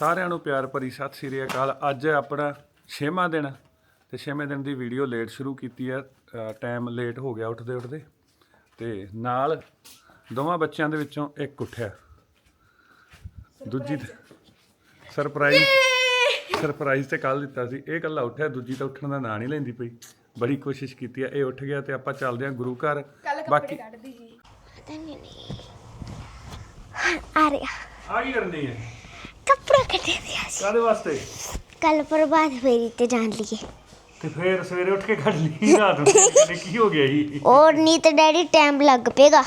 ਸਾਰਿਆਂ ਨੂੰ ਪਿਆਰ ਭਰੀ ਸਤਿ ਸ੍ਰੀ ਅਕਾਲ। ਅੱਜ ਆਪਣਾ 6ਵਾਂ ਦਿਨ ਤੇ 6ਵੇਂ ਦਿਨ ਦੀ ਵੀਡੀਓ ਲੇਟ ਸ਼ੁਰੂ ਕੀਤੀ ਹੈ। ਟਾਈਮ ਲੇਟ ਹੋ ਗਿਆ ਉੱਠਦੇ ਉੱਠਦੇ ਤੇ ਨਾਲ ਦੋਵਾਂ ਬੱਚਿਆਂ ਦੇ ਵਿੱਚੋਂ ਇੱਕ ਉੱਠਿਆ। ਦੂਜੀ ਸਰਪ੍ਰਾਈਜ਼ ਸਰਪ੍ਰਾਈਜ਼ ਤੇ ਕੱਲ ਦਿੱਤਾ ਸੀ। ਇਹ ਕੱਲਾ ਉੱਠਿਆ ਦੂਜੀ ਤਾਂ ਉੱਠਣ ਦਾ ਨਾਂ ਨਹੀਂ ਲੈਂਦੀ ਪਈ। ਬੜੀ ਕੋਸ਼ਿਸ਼ ਕੀਤੀ ਹੈ ਇਹ ਉੱਠ ਗਿਆ ਤੇ ਆਪਾਂ ਚੱਲਦੇ ਹਾਂ ਗੁਰੂ ਘਰ। ਬਾਕੀ ਆ ਰਿਹਾ। ਆ ਕੀ ਕਰਨੀ ਹੈ? ਕੱਢੇ ਦਿਆ ਸੀ। ਕਾਦੇ ਵਾਸਤੇ? ਕੱਲ ਪ੍ਰਭਾਤ ਫੇਰੀ ਤੇ ਜਾਣ ਲਈਏ। ਤੇ ਫੇਰ ਸਵੇਰੇ ਉੱਠ ਕੇ ਕੱਢ ਲਈ ਰਾਤ ਨੂੰ। ਕਹਿੰਦੇ ਕੀ ਹੋ ਗਿਆ ਜੀ? ਔਰ ਨਹੀਂ ਤੇ ਡੈਡੀ ਟਾਈਮ ਲੱਗ ਪੇਗਾ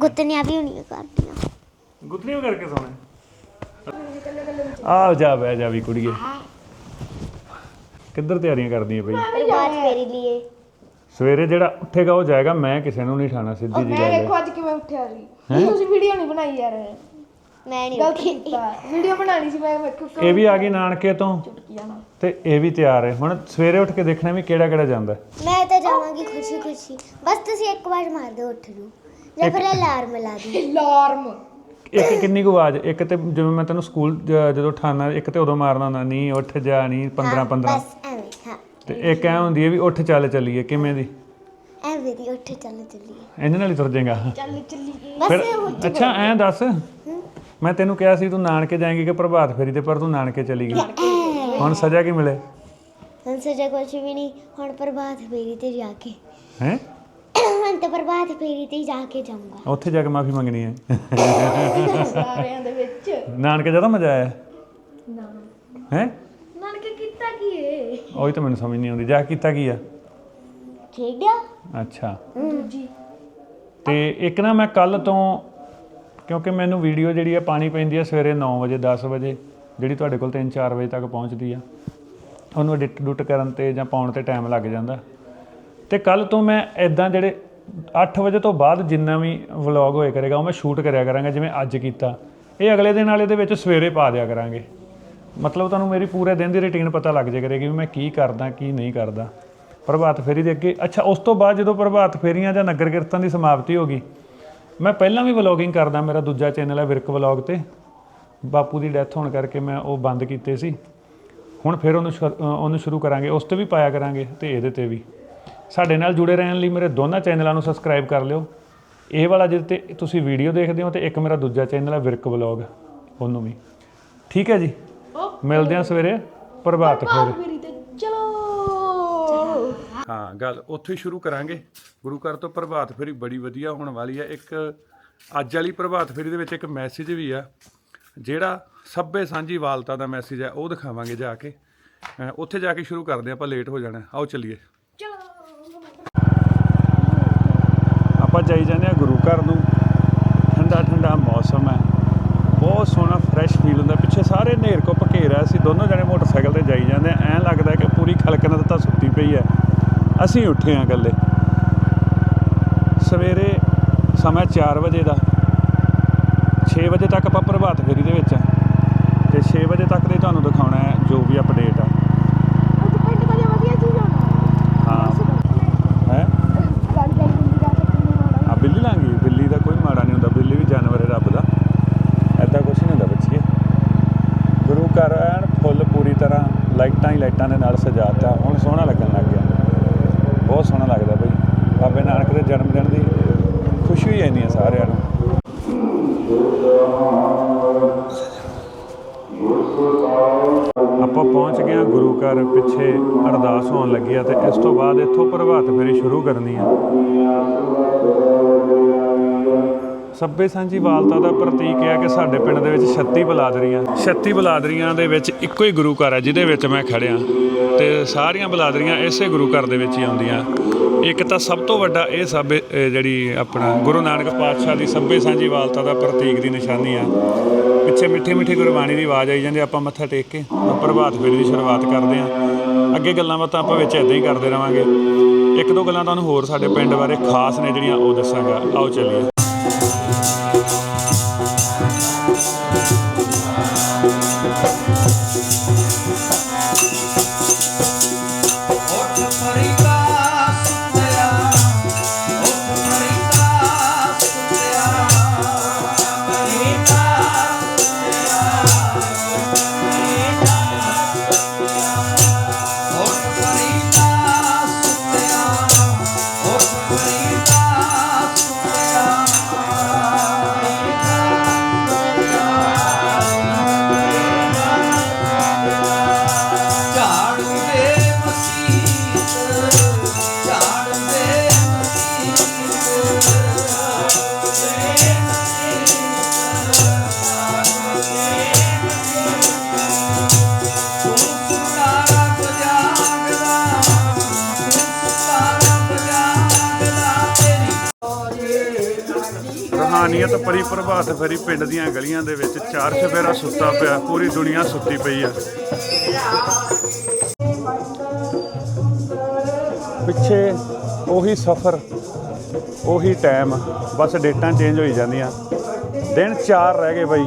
ਗੁੱਤਨੀਆਂ ਵੀ ਹੋਣੀਆਂ ਕਰਦੀਆਂ। ਗੁੱਤਨੀਆਂ ਕਰਕੇ ਸੋਣਾ ਆ ਜਾ ਬਹਿ ਜਾ ਵੀ ਕੁੜੀਏ। ਕਿੱਧਰ ਤਿਆਰੀਆਂ ਕਰਦੀਆਂ ਪਈ ਪ੍ਰਭਾਤ ਫੇਰੀ ਲਈ ਸਵੇਰੇ ਜਿਹੜਾ ਉੱਠੇਗਾ ਉਹ ਜਾਏਗਾ ਮੈਂ ਕਿਸੇ ਨੂੰ ਨਹੀਂ ਠਾਣਾ ਸਿੱਧੀ ਜੀ ਮੈਂ ਗੱਲ ਹੈ। ਦੇਖੋ ਅੱਜ ਕਿਵੇਂ ਉੱਠਿਆ ਸੀ ਤੁਸੀਂ ਵੀਡੀਓ ਨਹੀਂ ਬਣਾਈ ਯਾਰ। ਮੈਂ ਨਹੀਂ ਗਲਤ ਕੀਤਾ। ਵੀਡੀਓ ਬਣਾਣੀ ਸੀ ਮੈਂ ਵੇਖੋ ਇਹ ਵੀ ਆ ਗਈ ਨਾਨਕੇ ਤੋਂ। ਚੁਟਕੀਆਂ ਨਾਲ। ਤੇ ਇਹ ਵੀ ਤਿਆਰ ਹੈ। ਹੁਣ ਸਵੇਰੇ ਉੱਠ ਕੇ ਦੇਖਣਾ ਵੀ ਕਿਹੜਾ ਕਿਹੜਾ ਜਾਂਦਾ। ਮੈਂ ਤਾਂ ਜਾਵਾਂਗੀ ਖੁਸ਼ੀ ਖੁਸ਼ੀ। ਬਸ ਤੁਸੀਂ ਇੱਕ ਵਾਰ ਮਾਰ ਦਿਓ ਉੱਠ ਨੂੰ ਜਾਂ ਫਿਰ ਅਲਾਰਮ ਲਾ ਦਿਓ। ਅਲਾਰਮ। ਇੱਕ ਕਿੰਨੀ ਕੁ ਆਵਾਜ਼? ਇੱਕ ਤੇ ਜਿਵੇਂ ਮੈਂ ਤੈਨੂੰ ਸਕੂਲ ਜ- ਜਦੋਂ ਠਾਣਾ ਇੱਕ ਤੇ ਉਦੋਂ ਮਾਰਨਾ ਹੁੰਦਾ ਨਹੀਂ ਉੱਠ ਜਾ ਨਹੀਂ 15 15 ਬਸ ਐਵੇਂ ਹਾਂ। ਤੇ ਇੱਕ ਐ ਹੁੰਦੀ ਹੈ ਵੀ ਉੱਠ ਚੱਲ ਚੱਲੀਏ ਕਿਵੇਂ ਦੀ? ਐਵੇਂ ਦੀ ਉੱਠ ਚੱਲ ਚੱਲੀਏ। ਇਹਦੇ ਨਾਲ ਹੀ ਤੁਰ ਜਾਏਗਾ। ਚੱਲ ਚੱਲੀਏ। ਬਸ ਫਿਰ ਅੱਛਾ ਐਂ ਦੱਸ। ਮੈਂ ਤੈਨੂੰ ਕਿਹਾ ਸੀ ਤੂੰ ਨਾਨਕੇ ਜਾਏਂਗੀ ਕਿ ਪ੍ਰਭਾਤ ਫੇਰੀ ਤੇ ਪਰ ਤੂੰ ਨਾਨਕੇ ਚਲੀ ਗਈ। ਹੁਣ ਸਜ਼ਾ ਕੀ ਮਿਲੇ? ਹੁਣ ਸਜਾ ਕੁਛ ਵੀ ਨਹੀਂ। ਹੁਣ ਪ੍ਰਭਾਤ ਫੇਰੀ ਤੇ ਜਾ ਕੇ। ਹੈ? ਹੁਣ ਤਾਂ ਪ੍ਰਭਾਤ ਫੇਰੀ ਤੇ ਹੀ ਜਾ ਕੇ ਜਾਊਂਗਾ। ਉੱਥੇ ਜਾ ਕੇ ਮਾਫੀ ਮੰਗਣੀ ਹੈ। ਸਾਰਿਆਂ ਦੇ ਵਿੱਚ। ਨਾਨਕੇ ਜ਼ਿਆਦਾ ਮਜ਼ਾ ਆਇਆ? ਨਾ। ਹੈ? ਨਾਨਕੇ ਕੀਤਾ ਕੀ ਏ? ਉਹੀ ਤਾਂ ਮੈਨੂੰ ਸਮਝ ਨਹੀਂ ਆਉਂਦੀ। ਜਾ ਕੇ ਕੀਤਾ ਕੀ ਆ? ਖੇਡਿਆ? ਅੱਛਾ। ਤੇ ਇੱਕ ਨਾ ਮੈਂ ਕੱਲ ਤੋਂ ਕਿਉਂਕਿ ਮੈਨੂੰ ਵੀਡੀਓ ਜਿਹੜੀ ਆ ਪਾਣੀ ਪੈਂਦੀ ਆ ਸਵੇਰੇ 9 ਵਜੇ 10 ਵਜੇ, ਜਿਹੜੀ ਤੁਹਾਡੇ ਕੋਲ 3-4 ਵਜੇ ਤੱਕ ਪਹੁੰਚਦੀ ਆ। ਉਹਨੂੰ ਐਡਿਟ ਡੁੱਟ ਕਰਨ ਤੇ ਜਾਂ ਪਾਉਣ ਤੇ ਟਾਈਮ ਲੱਗ ਜਾਂਦਾ। ਤੇ ਕੱਲ ਤੋਂ ਮੈਂ ਇਦਾਂ ਜਿਹੜੇ 8 ਵਜੇ ਤੋਂ ਬਾਅਦ ਜਿੰਨਾ ਵੀ ਵਲੌਗ ਹੋਏ ਕਰੇਗਾ, ਉਹ ਮੈਂ ਸ਼ੂਟ ਕਰਿਆ ਕਰਾਂਗਾ, ਜਿਵੇਂ ਅੱਜ ਕੀਤਾ। ਇਹ ਅਗਲੇ ਦਿਨ ਵਾਲੇ ਦੇ ਵਿੱਚ ਸਵੇਰੇ ਪਾ ਦਿਆ ਕਰਾਂਗੇ। ਮਤਲਬ ਤੁਹਾਨੂੰ ਮੇਰੀ ਪੂਰੇ ਦਿਨ ਦੀ ਰੁਟੀਨ ਪਤਾ ਲੱਗ ਜਾਏ ਕਰੇਗੀ ਵੀ ਮੈਂ ਕੀ ਕਰਦਾ, ਕੀ ਨਹੀਂ ਕਰਦਾ। ਪ੍ਰਭਾਤ ਫੇਰੀ ਦੇ ਅੱਗੇ, ਅੱਛਾ, ਉਸ ਤੋਂ ਬਾਅਦ ਜਦੋਂ ਪ੍ਰਭਾਤ ਫੇਰੀਆਂ ਜਾਂ ਨਗਰ ਕੀਰਤਨ ਦੀ ਸਮਾਪਤੀ ਹੋ ਗਈ ਮੈਂ ਪਹਿਲਾਂ ਵੀ ਵਲੌਗਿੰਗ ਕਰਦਾ ਮੇਰਾ ਦੂਜਾ ਚੈਨਲ ਹੈ ਵਿਰਕ ਵਲੌਗ ਤੇ। ਬਾਪੂ ਦੀ ਡੈਥ ਹੋਣ ਕਰਕੇ ਮੈਂ ਉਹ ਬੰਦ ਕੀਤੇ ਸੀ। ਹੁਣ ਫਿਰ ਉਹਨੂੰ ਸ਼ੁਰ- ਅ, ਉਹਨੂੰ ਸ਼ੁਰੂ ਕਰਾਂਗੇ ਉਸ ਤੇ ਵੀ ਪਾਇਆ ਕਰਾਂਗੇ ਤੇ ਇਹਦੇ ਤੇ ਵੀ। ਸਾਡੇ ਨਾਲ ਜੁੜੇ ਰਹਿਣ ਲਈ ਮੇਰੇ ਦੋਨਾਂ ਚੈਨਲਾਂ ਨੂੰ ਸਬਸਕ੍ਰਾਈਬ ਕਰ ਲਿਓ। ਇਹ ਵਾਲਾ ਜਿਹਦੇ ਤੇ ਤੁਸੀਂ ਵੀਡੀਓ ਦੇਖਦੇ ਹੋ ਤੇ ਇੱਕ ਮੇਰਾ ਦੂਜਾ ਚੈਨਲ ਹੈ ਵਿਰਕ ਵਲੌਗ ਉਹਨੂੰ ਵੀ। ਠੀਕ ਹੈ ਜੀ? ਮਿਲਦੇ ਹਾਂ ਸਵੇਰੇ। ਪ੍ਰਭਾਤ ਫੇਰ। ਗੱਲ ਉੱਥੇ ਸ਼ੁਰੂ ਕਰਾਂਗੇ। ਗੁਰੂ ਘਰ ਤੋਂ ਪ੍ਰਭਾਤ ਫੇਰੀ ਬੜੀ ਵਧੀਆ ਹੋਣ ਵਾਲੀ ਹੈ। ਇੱਕ ਅੱਜ ਵਾਲੀ ਪ੍ਰਭਾਤ ਫੇਰੀ ਦੇ ਵਿੱਚ ਇੱਕ ਮੈਸੇਜ ਵੀ ਆ ਜਿਹੜਾ ਸੱਭੇ ਸਾਂਝੀ ਵਾਲਤਾ ਦਾ ਮੈਸੇਜ ਹੈ ਉਹ ਦਿਖਾਵਾਂਗੇ ਜਾ ਕੇ। ਉੱਥੇ ਜਾ ਕੇ ਸ਼ੁਰੂ ਕਰਦੇ ਹਾਂ, ਆਪਾਂ ਲੇਟ ਹੋ ਜਾਣਾ। ਆਓ ਚੱਲੀਏ। ਆਪਾਂ ਜਾਈ ਜਾਂਦੇ ਆ ਗੁਰੂ ਘਰ ਨੂੰ। ਠੰਡਾ ਠੰਡਾ ਮੌਸਮ ਹੈ। ਬਹੁਤ ਸੋਹਣਾ ਫਰੈਸ਼ ਫੀਲ ਹੁੰਦਾ। ਪਿੱਛੇ ਸਾਰੇ ਨੇਰ ਕੋ ਘੇਰਾ ਅਸੀਂ ਦੋਨੋਂ ਜਣੇ ਮੋਟਰਸਾਈਕਲ ਤੇ ਜਾਈ ਜਾਂਦੇ ਆ ਐਂ ਲੱਗਦਾ ਕਿ ਪੂਰੀ ਖਲਕਨਤ ਤਾਂ ਸੁੱਤੀ ਪਈ ਹੈ। ਅਸੀਂ ਉੱਠੇ ਆ ਇਕੱਲੇ। ਸਵੇਰੇ ਸਮਾਂ 4 ਵਜੇ ਦਾ। 6 ਵਜੇ ਤੱਕ ਆਪਾਂ ਪ੍ਰਭਾਤ ਫੇਰੀ ਦੇ ਵਿੱਚ ਆ। ਤੇ 6 ਵਜੇ ਤੱਕ ਦੇ ਤੁਹਾਨੂੰ ਦਿਖਾਉਣਾ ਹੈ ਜੋ ਵੀ ਅਪਡੇਟ ਆ। ਬਿੱਲੀ ਲਾਂਗੀ ਬਿੱਲੀ ਦਾ ਕੋਈ ਮਾੜਾ ਨਹੀਂ ਹੁੰਦਾ। ਬਿੱਲੀ ਵੀ ਜਾਨਵਰ ਹੈ ਰੱਬ ਦਾ। ਐਦਾਂ ਕੁਝ ਨਹੀਂ ਹੁੰਦਾ ਬੱਚੀਏ। ਗੁਰੂ ਘਰ ਐਨ ਫੁੱਲ ਪੂਰੀ ਤਰ੍ਹਾਂ ਲਾਈਟਾਂ ਹੀ ਲਾਈਟਾਂ ਦੇ ਨਾਲ ਸਜਾਤਾ। ਹੁਣ ਸੋਹਣਾ ਲੱਗਣ ਲੱਗ ਗਿਆ। ਬਹੁਤ ਸੋਹਣਾ ਲੱਗਦਾ ਬਈ। ਬਾਬੇ ਨਾਨਕ ਦੇ ਜਨਮ ਦਿਨ ਦੀ ਖੁਸ਼ੀ ਹੋਈ ਜਾਂਦੀ ਹੈ ਸਾਰਿਆਂ ਨੂੰ। ਆਪਾਂ ਪਹੁੰਚ ਗਏ ਹਾਂ ਗੁਰੂ ਘਰ ਪਿੱਛੇ ਅਰਦਾਸ ਹੋਣ ਲੱਗੀ ਆ ਤੇ ਇਸ ਤੋਂ ਬਾਅਦ ਇੱਥੋਂ ਪ੍ਰਭਾਤ ਫੇਰੀ ਸ਼ੁਰੂ ਕਰਨੀ ਆ। ਸੱਬੇ ਸਾਂਝੀ ਵਾਲਤਾ ਦਾ ਪ੍ਰਤੀਕ ਹੈ ਕਿ ਸਾਡੇ ਪਿੰਡ ਦੇ ਵਿੱਚ 36 ਬਲਾਦਰੀਆਂ 36 ਬਲਾਦਰੀਆਂ ਦੇ ਵਿੱਚ ਇੱਕੋ ਹੀ ਗੁਰੂ ਘਰ ਹੈ ਜਿਹਦੇ ਵਿੱਚ ਮੈਂ ਖੜਿਆ। ਤੇ ਸਾਰੀਆਂ ਬਲਾਦਰੀਆਂ ਇਸੇ ਗੁਰੂ ਘਰ ਦੇ ਵਿੱਚ ਹੀ ਆਉਂਦੀਆਂ। ਇੱਕ ਤਾਂ ਸਭ ਤੋਂ ਵੱਡਾ ਇਹ ਸੱਬੇ ਜਿਹੜੀ ਆਪਣਾ ਗੁਰੂ ਨਾਨਕ ਪਾਤਸ਼ਾਹ ਦੀ ਸੱਬੇ ਸਾਂਝੀ ਵਾਲਤਾ ਦਾ ਪ੍ਰਤੀਕ ਦੀ ਨਿਸ਼ਾਨੀ ਆ। ਪਿੱਛੇ ਮਿੱਠੀ ਮਿੱਠੀ ਗੁਰਬਾਣੀ ਦੀ ਆਵਾਜ਼ ਆਈ ਜਾਂਦੀ, ਆਪਾਂ ਮੱਥਾ ਟੇਕ ਕੇ ਪ੍ਰਭਾਤ ਫੇਰੀ ਦੀ ਸ਼ੁਰੂਆਤ ਕਰਦੇ ਹਾਂ ਅੱਗੇ ਗੱਲਾਂ ਬਾਤਾਂ ਆਪਾਂ ਵਿੱਚ ਇਦਾਂ ਹੀ ਕਰਦੇ ਰਵਾਂਗੇ। ਇੱਕ ਦੋ ਗੱਲਾਂ ਤੁਹਾਨੂੰ ਹੋਰ ਸਾਡੇ ਪਿੰਡ ਬਾਰੇ ਖਾਸ ਨੇ ਜਿਹੜੀਆਂ ਉਹ ਦੱਸਾਂਗਾ। ਆਓ ਚੱਲੀਏ। ਰੂਹਾਨੀਅਤ ਪਰੀ ਪ੍ਰਭਾਤ ਫੇਰੀ ਪਿੰਡ ਦੀਆਂ ਗਲੀਆਂ ਦੇ ਵਿੱਚ ਚਾਰ ਚਫੇਰਾ ਸੁੱਤਾ ਪਿਆ, ਪੂਰੀ ਦੁਨੀਆ ਸੁੱਤੀ ਪਈ ਆ। ਪਿੱਛੇ ਉਹੀ ਸਫ਼ਰ, ਉਹੀ ਟਾਈਮ, ਬਸ ਡੇਟਾਂ ਚੇਂਜ ਹੋਈ ਜਾਂਦੀਆਂ। ਦਿਨ 4 ਰਹਿ ਗਏ ਬਾਈ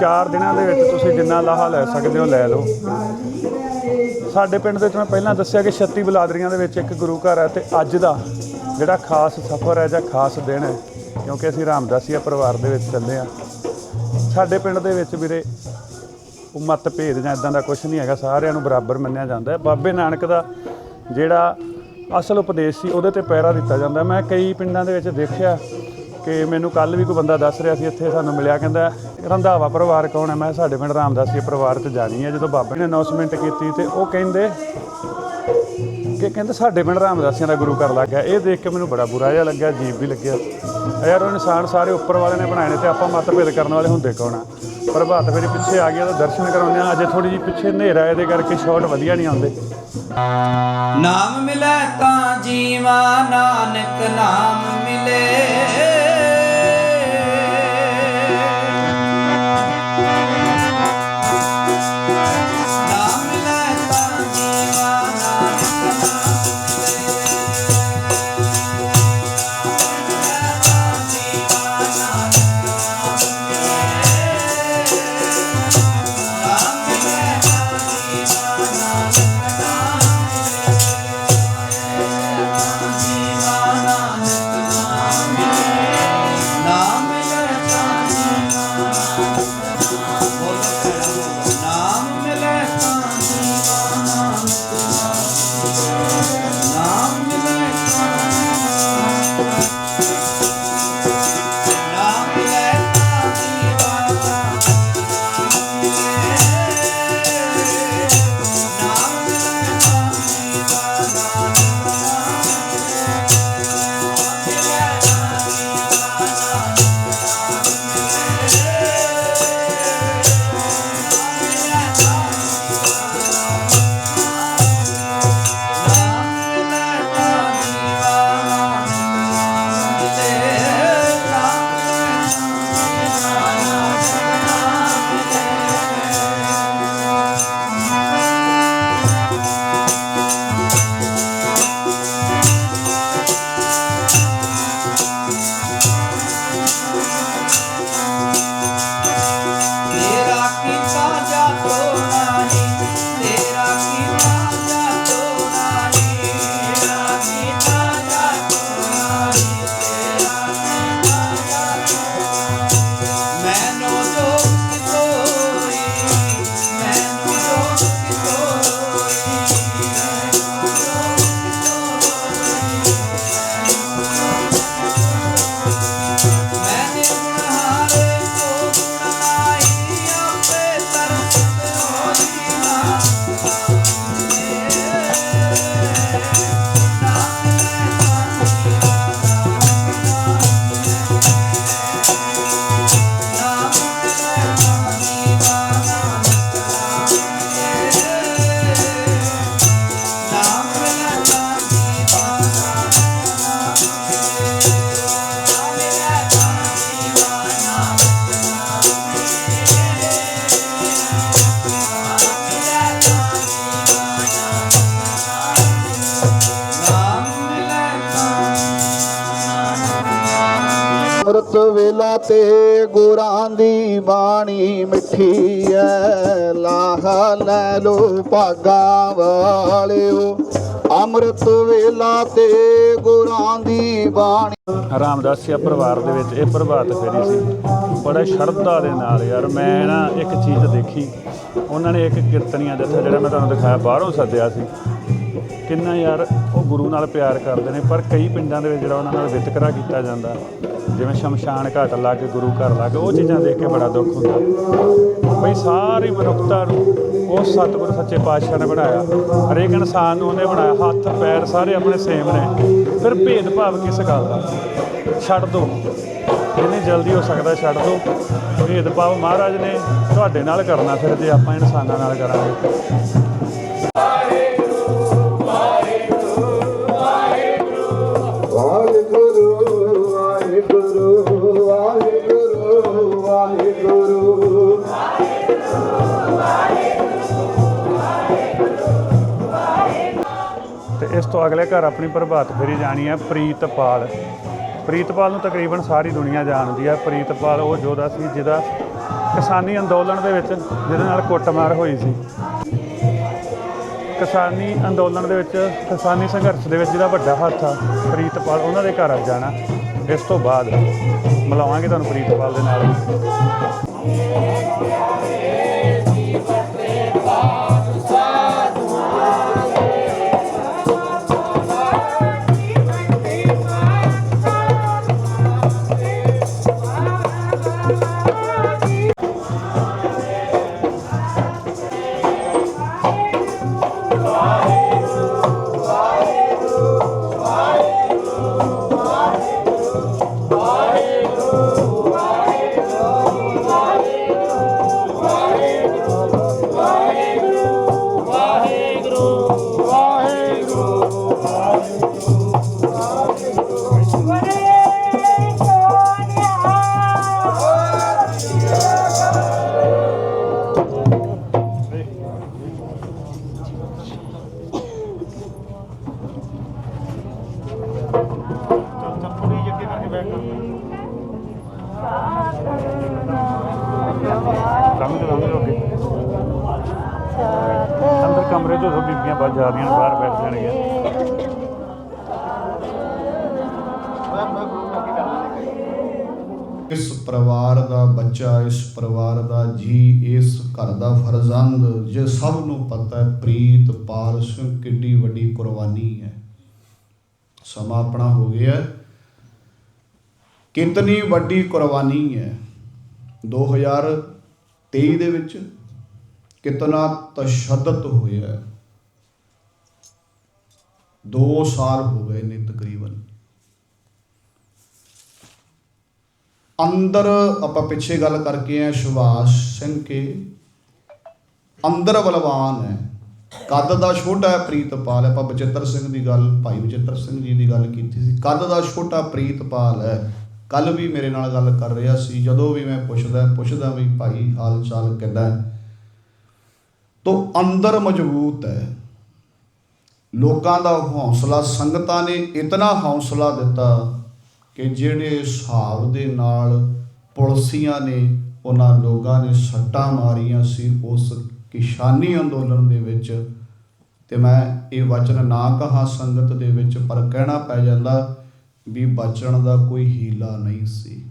4 ਦਿਨਾਂ ਦੇ ਵਿੱਚ ਤੁਸੀਂ ਜਿੰਨਾ ਲਾਹਾ ਲੈ ਸਕਦੇ ਹੋ ਲੈ ਲਓ। ਸਾਡੇ ਪਿੰਡ ਦੇ ਵਿੱਚ ਮੈਂ ਪਹਿਲਾਂ ਦੱਸਿਆ ਕਿ 36 ਬਲਾਦਰੀਆਂ ਦੇ ਵਿੱਚ ਇੱਕ ਗੁਰੂ ਘਰ ਹੈ ਤੇ ਅੱਜ ਦਾ ਜਿਹੜਾ ਖਾਸ ਸਫ਼ਰ ਹੈ ਜਾਂ ਖਾਸ ਦਿਨ ਹੈ ਕਿਉਂਕਿ ਅਸੀਂ ਰਾਮਦਾਸੀਆ ਪਰਿਵਾਰ ਦੇ ਵਿੱਚ ਚੱਲੇ ਆ ਸਾਡੇ ਪਿੰਡ ਦੇ ਵਿੱਚ ਵੀਰੇ ਉਹ ਮਤਭੇਦ ਜਾਂ ਇਦਾਂ ਦਾ ਕੁਝ ਨਹੀਂ ਹੈਗਾ, ਸਾਰਿਆਂ ਨੂੰ ਬਰਾਬਰ ਮੰਨਿਆ ਜਾਂਦਾ ਹੈ। ਬਾਬੇ ਨਾਨਕ ਦਾ ਜਿਹੜਾ ਅਸਲ ਉਪਦੇਸ਼ ਸੀ, ਉਹਦੇ ਤੇ ਪਹਿਰਾ ਦਿੱਤਾ ਜਾਂਦਾ। ਮੈਂ ਕਈ ਪਿੰਡਾਂ ਦੇ ਵਿੱਚ ਦੇਖਿਆ ਕਿ ਮੈਨੂੰ ਕੱਲ ਵੀ ਕੋਈ ਬੰਦਾ ਦੱਸ ਰਿਹਾ ਸੀ, ਇੱਥੇ ਸਾਨੂੰ ਮਿਲਿਆ, ਕਹਿੰਦਾ, ਰੰਧਾਵਾ ਪਰਿਵਾਰ ਕੌਣ ਹੈ? ਮੈਂ ਸਾਡੇ ਪਿੰਡ ਰਾਮਦਾਸੀ ਪਰਿਵਾਰ 'ਚ ਜਾਣੀ ਹੈ। ਜਦੋਂ ਬਾਬੇ ਨੇ ਅਨਾਉਂਸਮੈਂਟ ਕੀਤੀ ਤੇ ਉਹ ਕਹਿੰਦੇ ਕਿ ਕਹਿੰਦੇ, ਸਾਡੇ ਪਿੰਡ ਰਾਮਦਾਸੀਆਂ ਦਾ ਗੁਰੂ ਘਰ ਲੱਗ ਗਿਆ। ਇਹ ਦੇਖ ਕੇ ਮੈਨੂੰ ਬੜਾ ਬੁਰਾ ਜਿਹਾ ਲੱਗਿਆ, ਅਜੀਬ ਵੀ ਲੱਗਿਆ। ਯਾਰ ਉਹ ਇਨਸਾਨ ਸਾਰੇ ਉੱਪਰ ਵਾਲੇ ਨੇ ਬਣਾਏ ਨੇ ਤੇ ਆਪਾਂ ਮਤਭੇਦ ਕਰਨ ਵਾਲੇ ਹੁੰਦੇ ਕੌਣ ਆ? ਪ੍ਰਭਾਤ ਫੇਰੀ ਪਿੱਛੇ ਆ ਗਿਆ ਤਾਂ ਦਰਸ਼ਨ ਕਰਾਉਂਦੇ ਆ। ਅਜੇ ਥੋੜੀ ਜਿਹੀ ਪਿੱਛੇ ਹਨੇਰਾ ਇਹਦੇ ਕਰਕੇ ਸ਼ਾਟ ਵਧੀਆ ਨਹੀਂ ਆਉਂਦੇ। ਨਾਮ ਮਿਲੇ ਤਾਂ ਜੀਵਾ, ਨਾਨਕ ਨਾਮ ਤੇ ਗੁਰਾਂ ਦੀ ਬਾਣੀ ਮਿੱਠੀ ਐ। ਲਾਹਾ ਲੈ ਲੋ ਭਾਗਾ ਵਾਲਿਓ। ਅੰਮ੍ਰਿਤ ਵੇਲਾ ਤੇ ਗੁਰਾਂ ਦੀ ਬਾਣੀ। ਰਾਮਦਾਸੀਆ ਪਰਿਵਾਰ ਦੇ ਵਿੱਚ ਇਹ ਪ੍ਰਭਾਤ ਫੇਰੀ ਸੀ। ਬੜਾ ਸ਼ਰਧਾ ਦੇ ਨਾਲ ਯਾਰ ਮੈਂ ਨਾ ਇੱਕ ਚੀਜ਼ ਦੇਖੀ। ਉਹਨਾਂ ਨੇ ਇੱਕ ਕੀਰਤਨੀਆਂ ਜੱਥਾ ਜਿਹੜਾ ਮੈਂ ਤੁਹਾਨੂੰ ਦਿਖਾਇਆ, ਬਾਹਰੋਂ ਸੱਦਿਆ ਸੀ। ਕਿੰਨਾ ਯਾਰ ਉਹ ਗੁਰੂ ਨਾਲ ਪਿਆਰ ਕਰਦੇ ਨੇ, ਪਰ ਕਈ ਪਿੰਡਾਂ ਦੇ ਵਿੱਚ ਜਿਹੜਾ ਉਹਨਾਂ ਨਾਲ ਵਿਤਕਰਾ ਕੀਤਾ ਜਾਂਦਾ। ਜਿਵੇਂ ਸ਼ਮਸ਼ਾਨ ਘਾਟ ਲੱਗ, ਗੁਰੂ ਘਰ ਲੱਗ, ਉਹ ਚੀਜ਼ਾਂ ਦੇਖ ਕੇ ਬੜਾ ਦੁੱਖ ਹੁੰਦਾ। ਬਈ ਸਾਰੀ ਮਨੁੱਖਤਾ ਨੂੰ ਉਹ ਸਤਿਗੁਰ ਸੱਚੇ ਪਾਤਸ਼ਾਹ ਨੇ ਬਣਾਇਆ। ਹਰੇਕ ਇਨਸਾਨ ਨੂੰ ਉਹਨੇ ਬਣਾਇਆ। ਹੱਥ, ਪੈਰ ਸਾਰੇ ਆਪਣੇ ਸੇਮ ਨੇ। ਫਿਰ ਭੇਦਭਾਵ ਕਿਸ ਗੱਲ ਦਾ? ਛੱਡ ਦੋ। ਜਿੰਨੀ ਜਲਦੀ ਹੋ ਸਕਦਾ ਛੱਡ ਦੋ। ਭੇਦਭਾਵ ਮਹਾਰਾਜ ਨੇ ਤੁਹਾਡੇ ਨਾਲ ਕਰਨਾ, ਫਿਰ ਜੇ ਆਪਾਂ ਇਨਸਾਨਾਂ ਨਾਲ ਕਰਾਂਗੇ। ਇਸ ਤੋਂ ਅਗਲੇ ਘਰ ਆਪਣੀ ਪ੍ਰਭਾਤ ਫੇਰੀ ਜਾਣੀ ਹੈ ਪ੍ਰੀਤਪਾਲ। ਪ੍ਰੀਤਪਾਲ ਨੂੰ ਤਕਰੀਬਨ ਸਾਰੀ ਦੁਨੀਆ ਜਾਣਦੀ ਹੈ। ਪ੍ਰੀਤਪਾਲ ਉਹ ਯੋਧਾ ਸੀ ਜਿਹਦਾ ਕਿਸਾਨੀ ਅੰਦੋਲਨ ਦੇ ਵਿੱਚ, ਜਿਹਦੇ ਨਾਲ ਕੁੱਟਮਾਰ ਹੋਈ ਸੀ। ਕਿਸਾਨੀ ਅੰਦੋਲਨ ਦੇ ਵਿੱਚ, ਕਿਸਾਨੀ ਸੰਘਰਸ਼ ਦੇ ਵਿੱਚ ਜਿਹਦਾ ਵੱਡਾ ਹੱਥ ਆ, ਪ੍ਰੀਤਪਾਲ ਉਹਨਾਂ ਦੇ ਘਰ ਆ ਜਾਣਾ। ਇਸ ਤੋਂ ਬਾਅਦ ਮਿਲਾਵਾਂਗੇ ਤੁਹਾਨੂੰ ਪ੍ਰੀਤਪਾਲ ਦੇ ਨਾਲ। ਇਸ ਪਰਿਵਾਰ ਦਾ ਬੱਚਾ, ਇਸ ਪਰਿਵਾਰ ਦਾ ਜੀ, ਇਸ ਘਰ ਦਾ ਫਰਜ਼ੰਦ, ਜੇ ਸਭ ਨੂੰ ਪਤਾ ਹੈ, ਪ੍ਰੀਤ, ਪਾਲ ਸਿੰਘ ਕਿੰਨੀ ਵੱਡੀ ਕੁਰਬਾਨੀ ਹੈ। ਸਮਾਂ ਆਪਣਾ ਹੋ ਗਿਆ ਹੈ। ਕਿਤਨੀ ਵੱਡੀ ਕੁਰਬਾਨੀ ਹੈ। 2023 ਦੇ ਵਿੱਚ ਕਿਤਨਾ ਤਸ਼ੱਦਦ ਹੋਇਆ ਹੈ। 2 ਸਾਲ ਹੋ ਗਏ ਨੇ ਤਕਰੀਬਨ। ਅੰਦਰ ਆਪਾਂ ਪਿੱਛੇ ਗੱਲ ਕਰਕੇ ਆ, ਸੁਭਾਸ਼ ਸਿੰਘ ਕੇ। ਅੰਦਰ ਬਲਵਾਨ ਹੈ। ਕੱਦ ਦਾ ਛੋਟਾ ਪ੍ਰੀਤਪਾਲ ਹੈ। ਆਪਾਂ ਬਚਿੱਤਰ ਸਿੰਘ ਦੀ ਗੱਲ, ਭਾਈ ਬਚਿੱਤਰ ਸਿੰਘ ਜੀ ਦੀ ਗੱਲ ਕੀਤੀ ਸੀ। ਕੱਦ ਦਾ ਛੋਟਾ ਪ੍ਰੀਤਪਾਲ ਹੈ। ਕੱਲ ਵੀ ਮੇਰੇ ਨਾਲ ਗੱਲ ਕਰ ਰਿਹਾ ਸੀ। ਜਦੋਂ ਵੀ ਮੈਂ ਪੁੱਛਦਾ ਪੁੱਛਦਾ ਵੀ ਭਾਈ ਹਾਲ ਚਾਲ ਕਿੱਦਾਂ ਤੋ ਅੰਦਰ ਮਜ਼ਬੂਤ ਹੈ। ਲੋਕਾਂ ਦਾ ਹੌਸਲਾ, ਸੰਗਤਾਂ ਨੇ ਇਤਨਾ ਹੌਸਲਾ ਦਿੱਤਾ ਕਿ ਜਿਹੜੇ ਹਿਸਾਬ ਦੇ ਨਾਲ ਪੁਲਸੀਆਂ ਨੇ, ਉਹਨਾਂ ਲੋਕਾਂ ਨੇ ਸੱਟਾਂ ਮਾਰੀਆਂ ਸੀ, ਉਸ ਕਿਸਾਨੀ ਅੰਦੋਲਨ ਦੇ ਵਿੱਚ। ਤੇ ਮੈਂ ਇਹ ਵਚਨ ਨਾ ਕਹਾ ਸੰਗਤ ਦੇ ਵਿੱਚ, ਪਰ ਕਹਿਣਾ ਪੈ ਜਾਂਦਾ ਵੀ ਬਚਣ ਦਾ ਕੋਈ ਹੀਲਾ ਨਹੀਂ ਸੀ।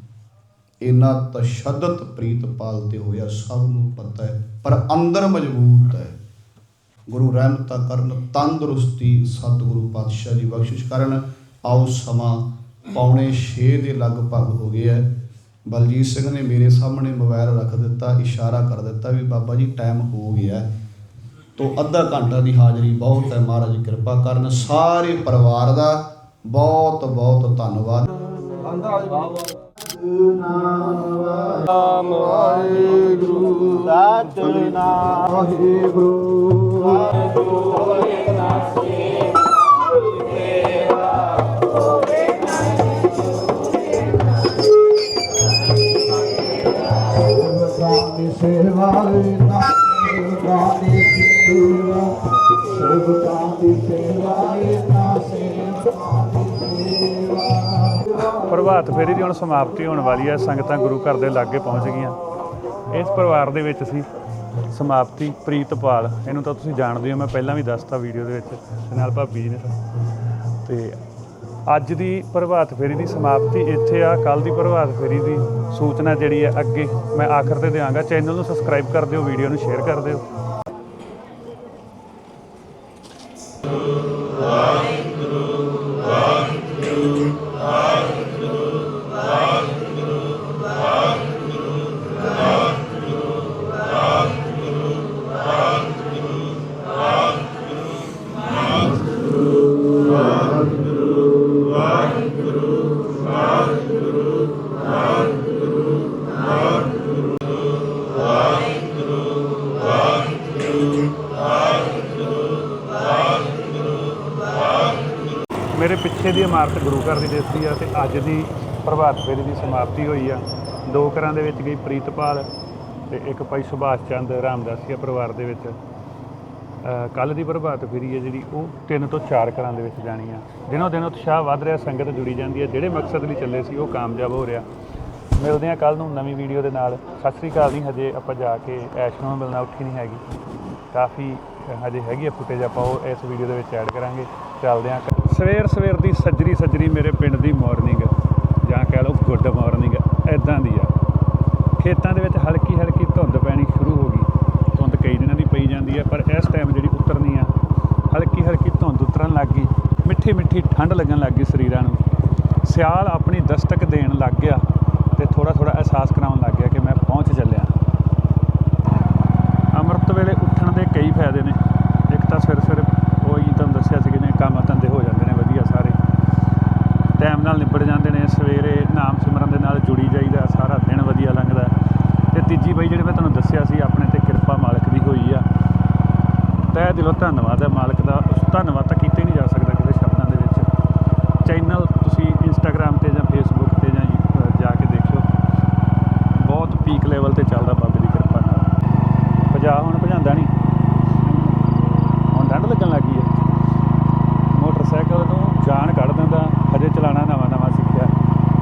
ਇੰਨਾ ਤਸ਼ੱਦਦ ਪ੍ਰੀਤਪਾਲ ਤੇ ਹੋਇਆ ਸਭ ਨੂੰ ਪਤਾ ਹੈ, ਪਰ ਅੰਦਰ ਮਜ਼ਬੂਤ ਹੈ। ਗੁਰੂ ਰਹਿਮਤਾਂ ਕਰਨ, ਤੰਦਰੁਸਤੀ ਸਤਿਗੁਰੂ ਪਾਤਸ਼ਾਹ ਜੀ ਬਖਸ਼ਿਸ਼ ਕਰਨ, ਆਓ ਸਮਾਂ ਪੌਣੇ 6 ਦੇ ਲਗਭਗ ਹੋ ਗਿਆ ਹੈ ਬਲਜੀਤ ਸਿੰਘ ਨੇ ਮੇਰੇ ਸਾਹਮਣੇ ਮੋਬਾਈਲ ਰੱਖ ਦਿੱਤਾ, ਇਸ਼ਾਰਾ ਕਰ ਦਿੱਤਾ ਵੀ ਬਾਬਾ ਜੀ ਟਾਈਮ ਹੋ ਗਿਆ ਤੋਂ ਅੱਧਾ ਘੰਟਾ ਦੀ ਹਾਜ਼ਰੀ ਬਹੁਤ ਹੈ ਮਹਾਰਾਜ ਕਿਰਪਾ ਕਰਨ। ਸਾਰੇ ਪਰਿਵਾਰ ਦਾ ਬਹੁਤ ਬਹੁਤ ਧੰਨਵਾਦ। ਗਾਨੀ ਪ੍ਰਭਾਤ ਫੇਰੀ ਦੀ ਹੁਣ ਸਮਾਪਤੀ ਹੋਣ ਵਾਲੀ ਹੈ, ਸੰਗਤਾਂ ਗੁਰੂ ਘਰ ਦੇ ਲਾਗੇ ਪਹੁੰਚ ਗਈਆਂ। ਇਸ ਪਰਿਵਾਰ ਦੇ ਵਿੱਚ ਸੀ ਸਮਾਪਤੀ ਪ੍ਰੀਤਪਾਲ, ਇਹਨੂੰ ਤਾਂ ਤੁਸੀਂ ਜਾਣਦੇ ਹੋ, ਮੈਂ ਪਹਿਲਾਂ ਵੀ ਦੱਸਤਾ ਵੀਡੀਓ ਦੇ ਵਿੱਚ ਤੇ ਨਾਲ ਭਾਬੀ ਜੀ ਨੇ ਤੇ। ਅੱਜ ਦੀ ਪ੍ਰਭਾਤ ਫੇਰੀ ਦੀ ਸਮਾਪਤੀ, ਇੱਥੇ ਆ ਕੱਲ ਦੀ ਪ੍ਰਭਾਤ ਫੇਰੀ ਦੀ ਸੂਚਨਾ ਜਿਹੜੀ ਹੈ ਅੱਗੇ, ਮੈਂ ਆਖਰ ਤੇ ਦੇਵਾਂਗਾ ਚੈਨਲ ਨੂੰ ਸਬਸਕ੍ਰਾਈਬ ਕਰ ਦਿਓ, ਵੀਡੀਓ ਨੂੰ ਸ਼ੇਅਰ ਕਰ ਦਿਓ। ਮੇਰੇ ਪਿੱਛੇ ਦੀ ਇਮਾਰਤ ਗੁਰੂ ਘਰ ਦੀ ਦਿਸਦੀ ਆ ਤੇ ਅੱਜ ਦੀ ਪ੍ਰਭਾਤ ਫੇਰੀ ਦੀ ਸਮਾਪਤੀ ਹੋਈ ਆ। ਦੋ ਘਰਾਂ ਦੇ ਵਿੱਚ ਗਈ ਪ੍ਰੀਤਪਾਲ ਤੇ ਇੱਕ ਭਾਈ ਸੁਭਾਸ਼ ਚੰਦ ਰਾਮਦਾਸੀਆ ਪਰਿਵਾਰ ਦੇ ਵਿੱਚ। ਕੱਲ ਦੀ ਪ੍ਰਭਾਤ ਫੇਰੀ ਹੈ ਜਿਹੜੀ, ਉਹ ਤਿੰਨ ਤੋਂ ਚਾਰ ਘਰਾਂ ਦੇ ਵਿੱਚ ਜਾਣੀ ਆ। ਦਿਨੋਂ ਦਿਨ ਉਤਸ਼ਾਹ ਵੱਧ ਰਿਹਾ, ਸੰਗਤ ਜੁੜੀ ਜਾਂਦੀ ਹੈ ਜਿਹੜੇ ਮਕਸਦ ਲਈ ਚੱਲੇ ਸੀ, ਉਹ ਕਾਮਯਾਬ ਹੋ ਰਿਹਾ। ਮਿਲਦੇ ਹਾਂ ਕੱਲ ਨੂੰ ਨਵੀਂ ਵੀਡੀਓ ਦੇ ਨਾਲ। ਸਤਿ ਸ੍ਰੀ ਅਕਾਲ ਨਹੀਂ ਹਜੇ ਆਪਾਂ ਜਾ ਕੇ ਐਸ਼ ਨੂੰ ਮਿਲਣਾ ਉੱਠੀ ਨਹੀਂ ਹੈਗੀ। ਕਾਫੀ ਹਜੇ ਹੈਗੀ ਆ ਫੁਟੇਜ, ਆਪਾਂ ਉਹ ਇਸ ਵੀਡੀਓ ਦੇ ਵਿੱਚ ਐਡ ਕਰਾਂਗੇ। ਚੱਲਦੇ ਹਾਂ ਸਵੇਰ ਸਵੇਰ ਦੀ ਸੱਜਰੀ ਸੱਜਰੀ ਮੇਰੇ ਪਿੰਡ ਦੀ ਮਾਰਨਿੰਗ ਜਾਂ ਕਹਿ ਲਓ ਗੁੱਡ ਮਾਰਨਿੰਗ ਐਦਾਂ ਦੀ ਆ। ਖੇਤਾਂ ਦੇ ਵਿੱਚ ਹਲਕੀ ਹਲਕੀ ਧੁੰਦ ਪੈਣੀ ਸ਼ੁਰੂ ਹੋ ਗਈ। ਧੁੰਦ ਕਈ ਦਿਨਾਂ ਦੀ ਪਈ ਜਾਂਦੀ ਹੈ ਪਰ ਇਸ ਟਾਈਮ ਜਿਹੜੀ ਉਤਰਨੀ ਆ, ਹਲਕੀ ਹਲਕੀ ਧੁੰਦ ਉਤਰਨ ਲੱਗ ਗਈ। ਮਿੱਠੀ ਮਿੱਠੀ ਠੰਡ ਲੱਗਣ ਲੱਗ ਗਈ ਸਰੀਰਾਂ ਨੂੰ। ਸਿਆਲ ਆਪਣੀ ਦਸਤਕ ਦੇਣ ਲੱਗ ਗਿਆ ਤੇ ਥੋੜਾ ਥੋੜਾ ਅਹਿਸਾਸ ਕਰਾਉਣ ਲੱਗ ਗਿਆ ਕਿ ਮੈਂ ਪਹੁੰਚ ਚੱਲਿਆ ਅੰਮ੍ਰਿਤ ਵੇਲੇ ਉੱਠਣ ਦੇ ਕਈ ਫਾਇਦੇ ਨੇ ਇੱਕ ਤਾਂ ਸਵੇਰੇ ਸਵੇਰੇ ਉਹ ਹੀ ਤੁਹਾਨੂੰ ਦੱਸਿਆ ਸੀ ਕਿ ਨੇ ਕੰਮ ਧੰਦੇ ਹੋ ਜਾਂਦੇ ਨੇ ਵਧੀਆ ਸਾਰੇ ਟਾਈਮ ਨਾਲ ਨਿਬੜ ਜਾਂਦੇ ਨੇ ਸਵੇਰੇ ਨਾਮ ਸਿਮਰਨ ਦੇ ਨਾਲ ਜੁੜੀ ਜਾਈਦਾ ਸਾਰਾ ਦਿਨ ਵਧੀਆ ਲੰਘਦਾ ਤੇ ਤੀਜੀ ਬਈ ਜਿਹੜੇ ਮੈਂ ਤੁਹਾਨੂੰ ਦੱਸਿਆ ਸੀ ਆਪਣੇ ਤੇ ਕਿਰਪਾ ਮਾਲਕ ਦੀ ਹੋਈ ਆ ਤਹਿ ਦਿਲੋਂ ਧੰਨਵਾਦ ਹੈ, ਮਾਲਕ ਦਾ। ਉਸ ਧੰਨਵਾਦ ਤਾਂ ਕੀਤਾ ਹੀ ਨਹੀਂ ਜਾ ਸਕਦਾ ਕਿਸੇ ਸ਼ਬਦਾਂ ਦੇ ਵਿੱਚ। ਚੈਨਲ ਤੁਸੀਂ ਇੰਸਟਾਗ੍ਰam ਤੇ ਜਾਂ ਫੇਸਬੁੱਕ ਤੇ ਜਾਂ ਜਾ ਕੇ ਦੇਖਿਓ ਬਹੁਤ ਪੀਕ ਲੈਵਲ ਤੇ ਚੱਲਦਾ ਬਾਬੇ ਦੀ ਕਿਰਪਾ ਨਾਲ। ਭਜਾ ਹੁਣ ਭਜਾਉਂਦਾ ਨਹੀਂ। ਹੁਣ ਠੰਡ ਲੱਗਣ ਲੱਗੀ ਹੈ। ਮੋਟਰਸਾਈਕਲ ਨੂੰ ਜਾਨ ਕੱਢ ਦਿੰਦਾ, ਹਜੇ ਚਲਾਣਾ ਨਵਾਂ ਨਵਾਂ ਸਿੱਖਿਆ।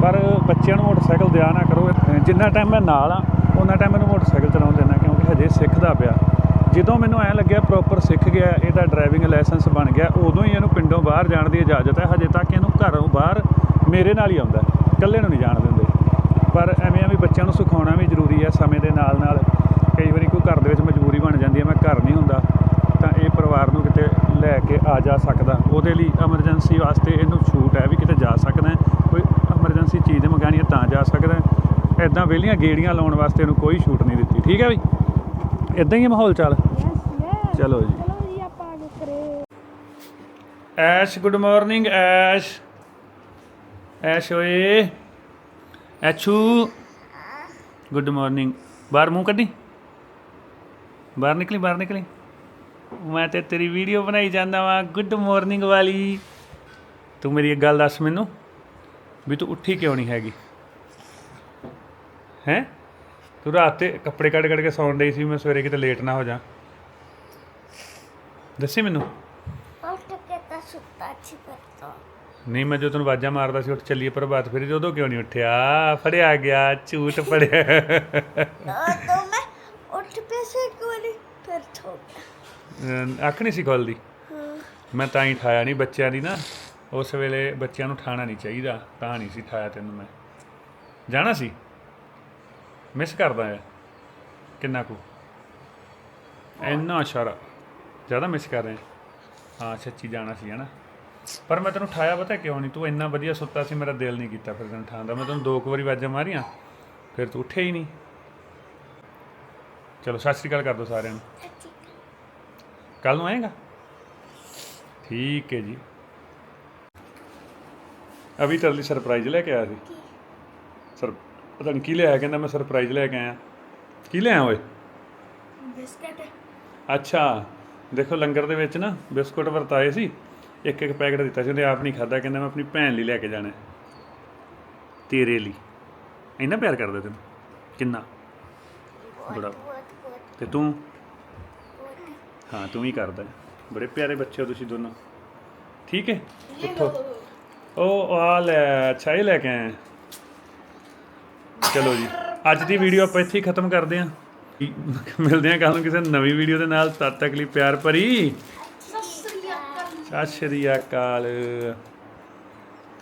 ਪਰ ਬੱਚਿਆਂ ਨੂੰ ਮੋਟਰਸਾਈਕਲ ਦਿਆ ਨਾ ਕਰੋ। ਜਿੰਨਾ ਟਾਈਮ ਮੈਂ ਨਾਲ ਆ ਉਹਨਾਂ ਟਾਈਮ ਮੈਨੂੰ ਮੋਟਰਸਾਈਕਲ ਚਲਾਉਣ ਦੇਣਾ ਕਿਉਂਕਿ ਹਜੇ ਸਿੱਖਦਾ ਪਿਆ। ਜਦੋਂ ਮੈਨੂੰ ਐਂ ਲੱਗਿਆ ਪ੍ਰੋਪਰ ਸਿੱਖ ਗਿਆ, ਇਹਦਾ ਡਰਾਈਵਿੰਗ ਲਾਇਸੈਂਸ ਬਣ ਗਿਆ, ਉਦੋਂ ਹੀ ਇਹਨੂੰ ਪਿੰਡੋਂ ਬਾਹਰ ਜਾਣ ਦੀ ਇਜਾਜ਼ਤ ਹੈ। ਹਜੇ ਤੱਕ ਇਹਨੂੰ ਘਰੋਂ ਬਾਹਰ ਮੇਰੇ ਨਾਲ ਹੀ ਆਉਂਦਾ ਇਕੱਲੇ ਨੂੰ ਨਹੀਂ ਜਾਣ ਦਿੰਦੇ। ਪਰ ਐਵੇਂ ਐਵੇਂ ਬੱਚਿਆਂ ਨੂੰ ਸਿਖਾਉਣਾ ਵੀ ਜ਼ਰੂਰੀ ਹੈ ਸਮੇਂ ਦੇ ਨਾਲ ਨਾਲ। ਕਈ ਵਾਰੀ ਕੋਈ ਘਰ ਦੇ ਵਿੱਚ ਮਜਬੂਰੀ ਬਣ ਜਾਂਦੀ ਹੈ, ਮੈਂ ਘਰ ਨਹੀਂ ਹੁੰਦਾ, ਤਾਂ ਇਹ ਪਰਿਵਾਰ ਨੂੰ ਕਿਤੇ ਲੈ ਕੇ ਆ ਜਾ ਸਕਦਾ। ਉਹਦੇ ਲਈ ਐਮਰਜੈਂਸੀ ਵਾਸਤੇ ਇਹਨੂੰ ਛੂਟ ਹੈ ਵੀ ਕਿਤੇ ਜਾ ਸਕਦਾ ਕੋਈ ਐਮਰਜੈਂਸੀ ਚੀਜ਼ ਮੰਗਾਣੀ ਹੈ ਤਾਂ ਜਾ ਸਕਦਾ ਹੈ। ਐਦਾਂ ਵਿਹਲੀਆਂ ਗੇੜੀਆਂ ਲਾਉਣ ਵਾਸਤੇ ਇਹਨੂੰ ਕੋਈ ਛੂਟ ਨਹੀਂ ਦਿੱਤੀ। ਠੀਕ ਹੈ ਵੀ ਇਦਾਂ ਹੀ ਮਾਹੌਲ ਚੱਲ। ਚਲੋ ਜੀ। ਚਲੋ ਜੀ ਆਪਾਂ ਅੱਗੇ ਕਰੇ ਐਸ਼ ਗੁੱਡ ਮਾਰਨਿੰਗ ਐਸ਼। ਐਸ਼ ਓਏ। ਐਚੂ ਗੁੱਡ ਮਾਰਨਿੰਗ। ਬਾਹਰ ਮੂੰਹ ਕੱਢੀ। ਬਾਹਰ ਨਿਕਲੀ ਬਾਹਰ ਨਿਕਲੀ। ਮੈਂ ਤੇ ਤੇਰੀ ਵੀਡੀਓ ਬਣਾਈ ਜਾਂਦਾ ਵਾਂ ਗੁੱਡ ਮਾਰਨਿੰਗ ਵਾਲੀ। ਤੂੰ ਮੇਰੀ ਇੱਕ ਗੱਲ ਦੱਸ ਮੈਨੂੰ ਵੀ ਤੂੰ ਉੱਠੀ ਕਿਉਂ ਨਹੀਂ ਹੈਗੀ? ਹੈ? ਤੂੰ ਰਾਤ ਤੇ ਕੱਪੜੇ ਕੱਢ ਕੱਢ ਕੇ ਸੌਣ ਡਈ ਸੀ ਮੈਂ ਸਵੇਰੇ ਕਿਤੇ ਲੇਟ ਨਾ ਹੋ ਜਾ। ਦੱਸੀ ਮੈਨੂੰ? ਉੱਠ ਕੇ ਤਾਂ ਸੁੱਤਾ ਸੀ ਪਰਤੋ ਨਹੀਂ ਮੈਂ ਜਦੋਂ ਤੈਨੂੰ ਆਵਾਜ਼ਾਂ ਮਾਰਦਾ ਸੀ ਉੱਠ ਚੱਲੀਏ ਪ੍ਰਭਾਤ ਫੇਰੀ ਉਦੋਂ ਕਿਉਂ ਨਹੀਂ ਉੱਠਿਆ? ਫੜਿਆ ਗਿਆ ਝੂਠ ਫੜਿਆ। ਤਾਂ ਮੈਂ ਉੱਠ ਪੇ ਸੇ ਕੋਲੀ ਫਿਰ ਥੋ ਅਹ ਅੱਖ ਨਹੀਂ ਸੀ ਖੁੱਲਦੀ? ਮੈਂ ਤਾਂ ਹੀ ਠਾਇਆ ਨਹੀਂ ਬੱਚਿਆਂ ਦੀ ਨਾ। ਉਸ ਵੇਲੇ ਬੱਚਿਆਂ ਨੂੰ ਠਾਣਾ ਨਹੀਂ ਚਾਹੀਦਾ ਤਾਂ ਨਹੀਂ ਸੀ ਠਾਇਆ ਤੈਨੂੰ ਮੈਂ। ਜਾਣਾ ਸੀ? ਮਿਸ ਕਰਦਾ ਹੈ ਕਿੰਨਾ ਕੁ? ਇੰਨਾ ਇਸ਼ਾਰਾ। ਜ਼ਿਆਦਾ ਮਿਸ ਕਰ ਰਿਹਾ ਹਾਂ। ਸੱਚੀ ਜਾਣਾ ਸੀ ਹਨਾ। ਪਰ ਮੈਂ ਤੈਨੂੰ ਠਾਇਆ ਪਤਾ ਕਿਉਂ ਨਹੀਂ ਤੂੰ ਇੰਨਾ ਵਧੀਆ ਸੁੱਤਾ ਸੀ ਮੇਰਾ ਦਿਲ ਨਹੀਂ ਕੀਤਾ ਫਿਰ ਤੈਨੂੰ ਠਾਣ ਦਾ। ਮੈਂ ਤੈਨੂੰ ਦੋ ਕੁ ਵਾਰੀ ਆਵਾਜ਼ਾਂ ਮਾਰੀਆਂ ਫਿਰ ਤੂੰ ਉੱਠਿਆ ਹੀ ਨਹੀਂ। ਚਲੋ ਸਤਿ ਸ਼੍ਰੀ ਅਕਾਲ ਕਰ ਦਿਓ ਸਾਰਿਆਂ ਨੂੰ। ਕੱਲ ਨੂੰ ਆਏਗਾ? ਠੀਕ ਹੈ ਜੀ। ਅਭੀ ਤੇਰੇ ਲਈ ਸਰਪ੍ਰਾਈਜ਼ ਲੈ ਕੇ ਆਇਆ ਸੀ। ਸਰ ਪਤਾ ਨਹੀਂ ਕੀ ਲਿਆਇਆ ਕਹਿੰਦਾ ਮੈਂ ਸਰਪ੍ਰਾਈਜ਼ ਲੈ ਕੇ ਆਇਆ। ਕੀ ਲਿਆਇਆ ਓਏ? ਬਿਸਕਟ। ਅੱਛਾ। ਦੇਖੋ ਲੰਗਰ ਦੇ ਵਿੱਚ ਨਾ ਬਿਸਕੁਟ ਵਰਤਾਏ ਸੀ, ਇੱਕ ਇੱਕ ਪੈਕਟ ਦਿੱਤਾ ਸੀ, ਉਹਨੇ ਆਪ ਨਹੀਂ ਖਾਦਾ ਕਹਿੰਦਾ ਮੈਂ ਆਪਣੀ ਭੈਣ ਲਈ ਲੈ ਕੇ ਜਾਣਾ ਤੇਰੇ ਲਈ। ਇੰਨਾ ਪਿਆਰ ਕਰਦਾ ਤੈਨੂੰ? ਕਿੰਨਾ? ਬੜਾ। ਤੇ ਤੂੰ? ਹਾਂ, ਤੂੰ ਹੀ ਕਰਦਾ ਬੜੇ ਪਿਆਰੇ ਬੱਚੇ ਹੋ ਤੁਸੀਂ ਦੋਨੋਂ। ਠੀਕ ਹੈ? ਉੱਠੋ। ਉਹ ਆ ਲੈ, ਅੱਛਾ, ਇਹ ਲੈ ਕੇ ਆਏ ਚਲੋ ਜੀ। ਅੱਜ ਦੀ ਵੀਡੀਓ ਆਪਾਂ ਇੱਥੇ ਹੀ ਖਤਮ ਕਰਦੇ ਹਾਂ। ਮਿਲਦੇ ਹਾਂ ਕੱਲ ਨੂੰ ਕਿਸੇ ਨਵੀਂ ਵੀਡੀਓ ਦੇ ਨਾਲ। ਤਦ ਤੱਕ ਲਈ ਪਿਆਰ ਭਰੀ। ਸਤਿ ਸ੍ਰੀ ਅਕਾਲ। ਸਤਿ ਸ਼੍ਰੀ ਅਕਾਲ।